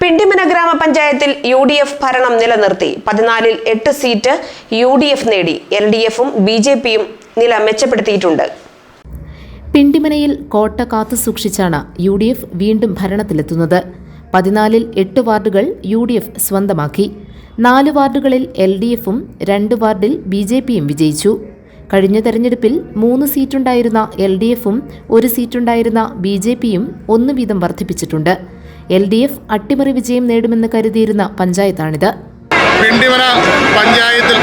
പിണ്ടിമന ഗ്രാമപഞ്ചായത്തിൽ U D F ഭരണം നിലനിർത്തി. പതിനാലിൽ എട്ട് സീറ്റ് യു ഡി എഫ് നേടി. എൽ ഡി എഫും ബി ജെ പിയും നില മെച്ചപ്പെടുത്തിയിട്ടുണ്ട്. പിണ്ടിമനയിൽ കോട്ട കാത്തു സൂക്ഷിച്ചാണ് യു ഡി എഫ് വീണ്ടും ഭരണത്തിലെത്തുന്നത്. പതിനാലിൽ എട്ട് വാർഡുകൾ യു ഡി എഫ് സ്വന്തമാക്കി. നാല് വാർഡുകളിൽ എൽ ഡി എഫും രണ്ട് വാർഡിൽ ബി ജെ പിയും വിജയിച്ചു. കഴിഞ്ഞ തെരഞ്ഞെടുപ്പിൽ മൂന്ന് സീറ്റുണ്ടായിരുന്ന എൽ ഡി എഫും ഒരു സീറ്റുണ്ടായിരുന്ന ബി ജെ പിയും ഒന്ന് വീതം വർദ്ധിപ്പിച്ചിട്ടുണ്ട്. എൽ ഡി എഫ് അട്ടിമറി വിജയം നേടുമെന്ന് കരുതിയിരുന്ന പഞ്ചായത്താണിത്. പിണ്ടിമന പഞ്ചായത്തിൽ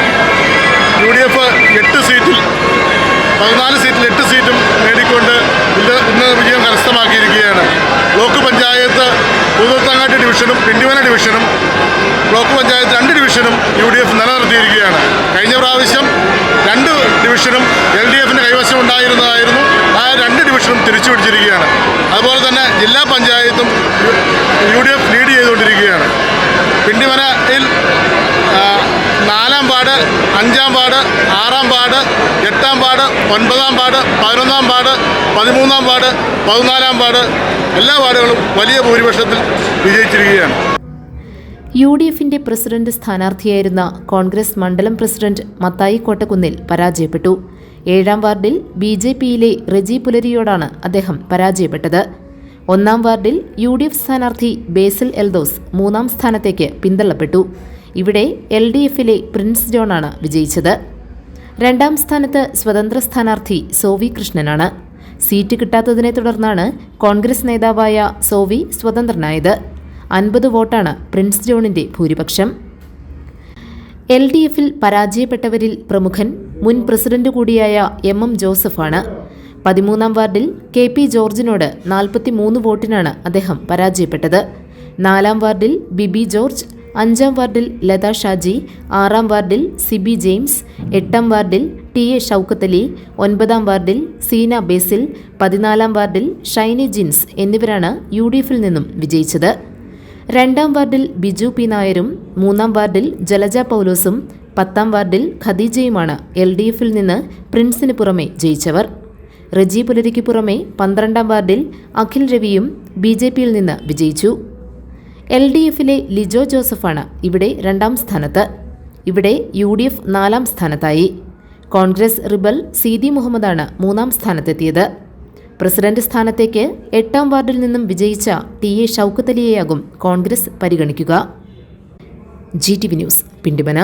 യു ഡി എഫ് എട്ട് സീറ്റിൽ പതിനാല് സീറ്റിൽ എട്ട് സീറ്റും നേടിക്കൊണ്ട് ഇന്ന് വിജയം കരസ്ഥമാക്കിയിരിക്കുകയാണ്. ബ്ലോക്ക് പഞ്ചായത്ത് പുതുത്തങ്ങാട്ട് ഡിവിഷനും പിണ്ടിമന ഡിവിഷനും ബ്ലോക്ക് പഞ്ചായത്ത് രണ്ട് ഡിവിഷനും യു ഡി എഫ് നിലനിർത്തിയിരിക്കുകയാണ്. കഴിഞ്ഞ പ്രാവശ്യം രണ്ട് ഡിവിഷനും എൽ ഡി എഫിന്റെ കൈവശം ഉണ്ടായിരുന്നതായിരുന്നു. ആ രണ്ട് ഡിവിഷനും തിരിച്ചു പിടിച്ചിരിക്കുകയാണ് അതുപോലെ തന്നെ ജില്ലാ പഞ്ചായത്തും യു ഡി എഫ് ലീഡ് ചെയ്തുകൊണ്ടിരിക്കുകയാണ് പിണ്ടിമനയിൽ നാലാം പാട് അഞ്ചാം പാട് ആറാം പാട് എട്ടാം പാട് ഒൻപതാം പാട് പതിനൊന്നാം പാട് പതിമൂന്നാം പാട് പതിനാലാം പാട് എല്ലാ വാർഡുകളും വലിയ ഭൂരിപക്ഷത്തിൽ വിജയിച്ചിരിക്കുകയാണ്. യു ഡി എഫിന്റെ പ്രസിഡന്റ് സ്ഥാനാർത്ഥിയായിരുന്ന കോൺഗ്രസ് മണ്ഡലം പ്രസിഡന്റ് മത്തായി കോട്ടക്കുന്നിൽ പരാജയപ്പെട്ടു. ഏഴാം വാർഡിൽ ബി ജെ പിയിലെ റെജി പുലരിയോടാണ് അദ്ദേഹം പരാജയപ്പെട്ടത്. ഒന്നാം വാർഡിൽ യു ഡി എഫ് സ്ഥാനാർത്ഥി ബേസിൽ എൽദോസ് മൂന്നാം സ്ഥാനത്തേക്ക് പിന്തള്ളപ്പെട്ടു. ഇവിടെ എൽ ഡി എഫിലെ പ്രിൻസ് ജോണാണ് വിജയിച്ചത്. രണ്ടാം സ്ഥാനത്ത് സ്വതന്ത്ര സ്ഥാനാർത്ഥി സോവി കൃഷ്ണനാണ്. സീറ്റ് കിട്ടാത്തതിനെ തുടർന്നാണ് കോൺഗ്രസ് നേതാവായ സോവി സ്വതന്ത്രനായത്. അൻപത് വോട്ടാണ് പ്രിൻസ് ജോണിന്റെ ഭൂരിപക്ഷം. എൽ ഡി എഫിൽ പരാജയപ്പെട്ടവരിൽ പ്രമുഖൻ മുൻ പ്രസിഡന്റ് കൂടിയായ എം എം ജോസഫാണ്. പതിമൂന്നാം വാർഡിൽ കെ പി ജോർജിനോട് നാൽപ്പത്തിമൂന്ന് വോട്ടിനാണ് അദ്ദേഹം പരാജയപ്പെട്ടത്. നാലാം വാർഡിൽ ബിബി ജോർജ് അഞ്ചാം വാർഡിൽ ലത ഷാജി ആറാം വാർഡിൽ സിബി ജെയിംസ് എട്ടാം വാർഡിൽ ടി എ ഷൗക്കത്തലി ഒൻപതാം വാർഡിൽ സീന ബേസിൽ പതിനാലാം വാർഡിൽ ഷൈനി ജിൻസ് എന്നിവരാണ് യു ഡി എഫിൽ നിന്നും വിജയിച്ചത്. രണ്ടാം വാർഡിൽ ബിജു പി നായരും മൂന്നാം വാർഡിൽ ജലജ പൗലോസും പത്താം വാർഡിൽ ഖദീജയുമാണ് എൽ ഡി എഫിൽ നിന്ന് പ്രിൻസിന് പുറമെ ജയിച്ചവർ. റജി പുലരിക്ക് പുറമെ പന്ത്രണ്ടാം വാർഡിൽ അഖിൽ രവിയും ബി ജെ പിയിൽ നിന്ന് വിജയിച്ചു. എൽ ഡി എഫിലെ ലിജോ ജോസഫാണ് ഇവിടെ രണ്ടാം സ്ഥാനത്ത്. ഇവിടെ യു ഡി എഫ് നാലാം സ്ഥാനത്തായി. കോൺഗ്രസ് റിബൽ സീതി മുഹമ്മദാണ് മൂന്നാം സ്ഥാനത്തെത്തിയത്. പ്രസിഡന്റ് സ്ഥാനത്തേക്ക് എട്ടാം വാർഡിൽ നിന്നും വിജയിച്ച ടി എ ഷൗക്കത്തലിയെയാകും കോൺഗ്രസ് പരിഗണിക്കുക. G T V news Pindimana.